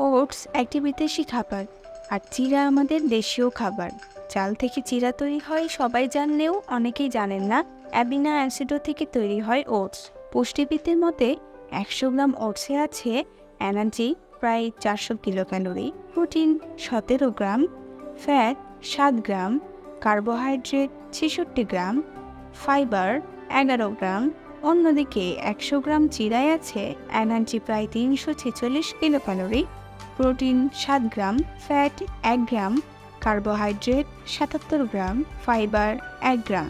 Oats একটি বিদেশি খাবার আর চিরা আমাদের দেশীয় খাবার। চাল থেকে চিরা তৈরি হয়, সবাই জানলেও অনেকেই জানেন না, অ্যাবিনা অ্যাসিডো থেকে তৈরি হয় ওটস। পুষ্টিবিদদের মতে, একশো গ্রাম ওটসে আছে এনার্জি প্রায় চারশো কিলো ক্যালোরি প্রোটিন সতেরো গ্রাম, ফ্যাট সাত গ্রাম, কার্বোহাইড্রেট ছেষট্টি গ্রাম, ফাইবার এগারো গ্রাম, অন্যদিকে একশো গ্রাম চিরায় আছে এনার্জি প্রায় তিনশো ছেচল্লিশ কিলো ক্যালোরি প্রোটিন সাত গ্রাম, ফ্যাট এক গ্রাম, কার্বোহাইড্রেট সাতাত্তর গ্রাম, ফাইবার এক গ্রাম।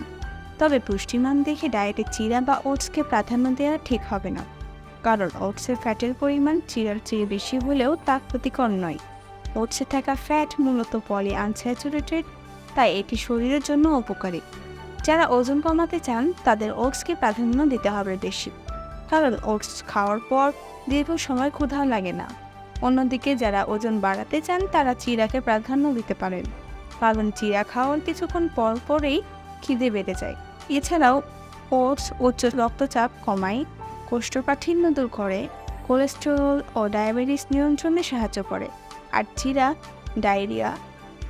তবে পুষ্টিমান দেখে ডায়েটে চিরা বা ওটসকে প্রাধান্য দেওয়া ঠিক হবে না, কারণ ওটসের ফ্যাটের পরিমাণ চিরার চেয়ে বেশি হলেও তা ক্ষতিকর নয়। ওটসে থাকা ফ্যাট মূলত পলি আনস্যাচুরেটেড তাই এটি শরীরের জন্য উপকারী। যারা ওজন কমাতে চান, তাদের ওটসকে প্রাধান্য দিতে হবে বেশি, কারণ ওটস খাওয়ার পর দীর্ঘ সময় ক্ষুধা লাগে না। অন্যদিকে যারা ওজন বাড়াতে চান, তারা চিরাকে প্রাধান্য দিতে পারেন। কারণ চিরা খাওয়ার কিছুক্ষণ পর পরেই খিদে বেড়ে যায়। এছাড়াও ওটস উচ্চ রক্তচাপ কমায়, কোষ্ঠকাঠিন্য দূর করে, কোলেস্টেরল ও ডায়াবেটিস নিয়ন্ত্রণে সাহায্য করে। আর চিরা, ডায়রিয়া,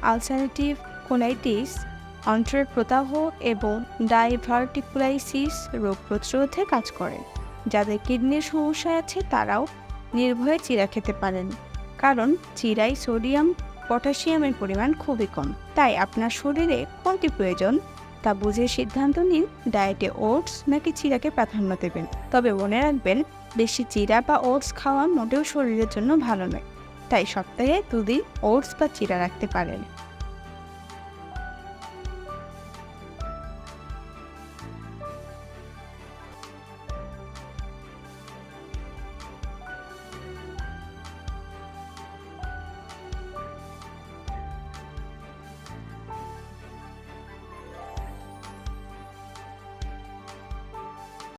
আলসারেটিভ কোলাইটিস অন্ত্রের প্রদাহ এবং ডাইভার্টিকুলাইসিস রোগ প্রতিরোধে কাজ করে। যাদের কিডনির সমস্যা আছে, তারাও নির্ভয়ে চিরা খেতে পারেন। কারণ চিরায় সোডিয়াম, পটাশিয়ামের পরিমাণ খুবই কম। তাই আপনার শরীরে কোনটি প্রয়োজন তা বুঝে সিদ্ধান্ত নিন ডায়েটে ওটস নাকি চিরাকে প্রাধান্য দেবেন। তবে মনে রাখবেন, বেশি চিরা বা ওটস খাওয়া মোটেও শরীরের জন্য ভালো নয়। তাই সপ্তাহে দুদিন ওটস বা চিরা রাখতে পারেন।